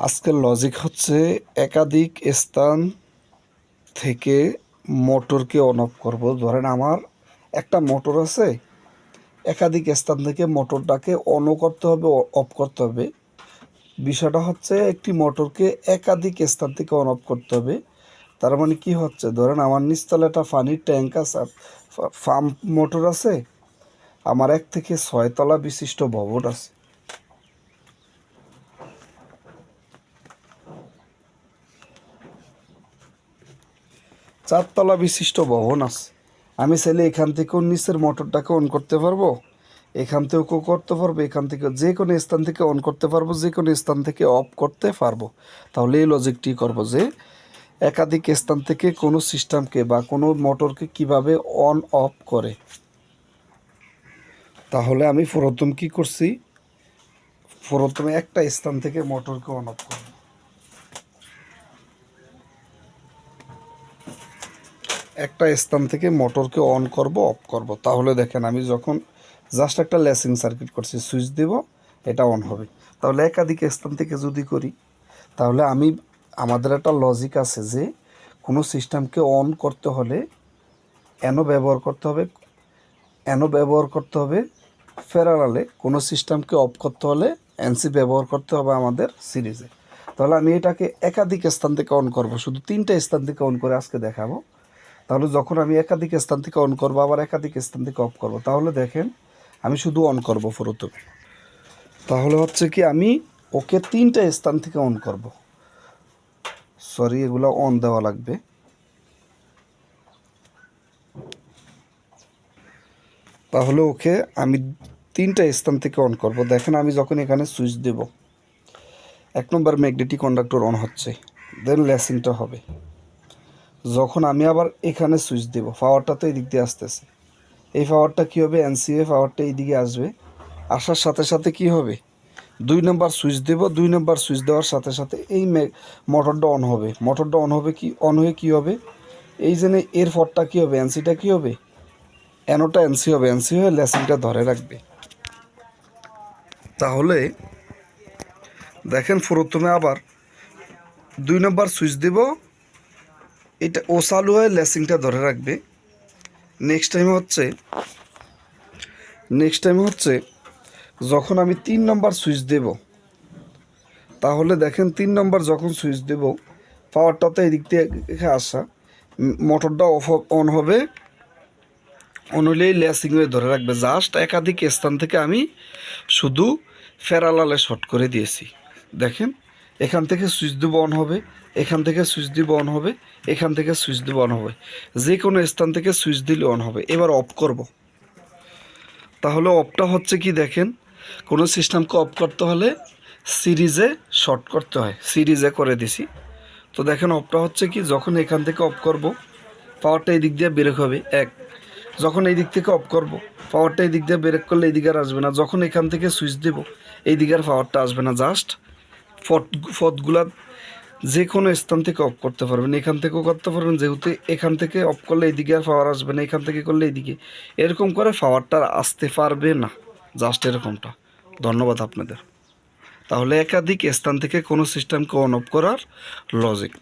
আজকের লজিক হচ্ছে একাধিক স্থান থেকে মোটরকে অন অফ করব। ধরেন আমার একটা মোটর আছে, একাধিক স্থান থেকে মোটরটাকে অনও করতে হবে অফ করতে হবে। বিষয়টা হচ্ছে একটি মোটরকে একাধিক স্থান থেকে অন অফ করতে হবে। তার মানে কি হচ্ছে? ধরেন আমার নিচতলা একটা পানির ট্যাঙ্ক আছে পাম্প মোটর আছে, আমার এক থেকে ছয়তলা বিশিষ্ট ভবন আছে। চারতলা বিশিষ্ট ভবন আছে। আমি চাইলে এখান থেকেও নিচের মোটরটাকে অন করতে পারব। এখান থেকেও করতে পারব, এখান থেকে যে কোনো স্থান থেকে অন করতে পারব, যে কোনো স্থান থেকে অফ করতে পারব। তাহলে এই লজিকটি করব যে, একাধিক স্থান থেকে কোনো সিস্টেমকে বা কোনো মোটরকে কীভাবে অন অফ করে। তাহলে আমি প্রথম কি করছি? প্রথমে একটা স্থান থেকে মোটরকে অন অফ করব। একটা স্থান থেকে মোটরকে অন করব অফ করব। তাহলে দেখেন আমি যখন জাস্ট একটা লেসিং সার্কিট করছি সুইচ দেব, এটা অন হবে। তাহলে একাধিক স্থান থেকে যদি করি, তাহলে আমি, আমাদের একটা লজিক আছে যে, কোনো সিস্টেমকে অন করতে হলে এনো ব্যবহার করতে হবে এনো ব্যবহার করতে হবে ফেরালালে কোনো সিস্টেমকে অফ করতে হলে এনসি ব্যবহার করতে হবে আমাদের সিরিজে তাহলে আমি এটাকে একাধিক স্থান থেকে অন করব, শুধু তিনটা স্থান থেকে অন করে আজকে দেখাবো। তাহলে যখন আমি একাধিক স্থান থেকে অন করব, আবার একাধিক স্থান থেকে অফ করব, তাহলে দেখেন আমি শুধু অন করব প্রথমে তাহলে হচ্ছে কি আমি ওকে তিনটা স্থান থেকে অন করব। সরি এগুলো অন দেওয়া লাগবে। তাহলে ওকে আমি তিনটা স্থান থেকে অন করব। দেখেন আমি যখন এখানে সুইচ দেব, এক নম্বর ম্যাগনেটিক কন্ডাক্টর অন হচ্ছে দেন লেসিংটা হবে। যখন আমি আবার এখানে সুইচ দেব পাওয়ারটা তো এদিক দিয়ে আসতেছে। এই পাওয়ারটা কী হবে? এনসিএ পাওয়ারটা এইদিকে আসবে। আসার সাথে সাথে কি হবে? দুই নম্বর সুইচ দেব, দুই নম্বর সুইচ দেওয়ার সাথে সাথে এই মোটরটা অন হবে। মোটরটা অন হবে কি অন হয়ে কী হবে? এই জন্য এর ফটটা কী হবে? এনসিটা কী হবে? অ্যানোটা এনসি হবে। এনসি হয়ে লেসিংটা ধরে রাখবে। তাহলে দেখেন প্রথমে আবার দুই নম্বর সুইচ দেব এটা ও চালু হয়ে লেসিংটা ধরে রাখবে। নেক্সট টাইম হচ্ছে নেক্সট টাইম হচ্ছে, যখন আমি তিন নম্বর সুইচ দেব, তাহলে দেখেন তিন নম্বর যখন সুইচ দেব পাওয়ারটা তো এদিক থেকে আসা মোটরটা অফ অন হবে অন হলেই লেসিং হয়ে ধরে রাখবে। জাস্ট একাধিক স্থান থেকে আমি শুধু ফেরালালে শর্ট করে দিয়েছি। দেখেন এখান থেকে সুইচ দেবো অন হবে, এখান থেকে সুইচ দিব অন হবে, এখান থেকে সুইচ দিব অন হবে। যে কোনো স্থান থেকে সুইচ দিলে অন হবে। এবার অফ করব। তাহলে অফটা হচ্ছে কি দেখেন, কোনো সিস্টেমকে অফ করতে হলে সিরিজে শর্ট করতে হয়। সিরিজে করে দিছি। তো দেখেন অফটা হচ্ছে কি, যখন এখান থেকে অফ করব পাওয়ারটা এই দিক দিয়ে বেরোক হবে। এক, যখন এই দিক থেকে অফ করব পাওয়ারটা এই দিক দিয়ে বেরেক করলে এই দিকে আর আসবে না। যখন এখান থেকে সুইচ দেব এই দিকের পাওয়ারটা আসবে না। জাস্ট ফট যে কোনো স্থান থেকে অফ করতে পারবেন। এখান থেকেও করতে পারবেন, যেহেতু এখান থেকে অফ করলে এইদিকে আর পাওয়ার আসবে না, এখান থেকে করলে এইদিকে এরকম করে পাওয়ারটা আসতে পারবে না জাস্ট এরকমটা। ধন্যবাদ আপনাদের। তাহলে একাধিক স্থান থেকে কোনো সিস্টেমকে অন অফ করার লজিক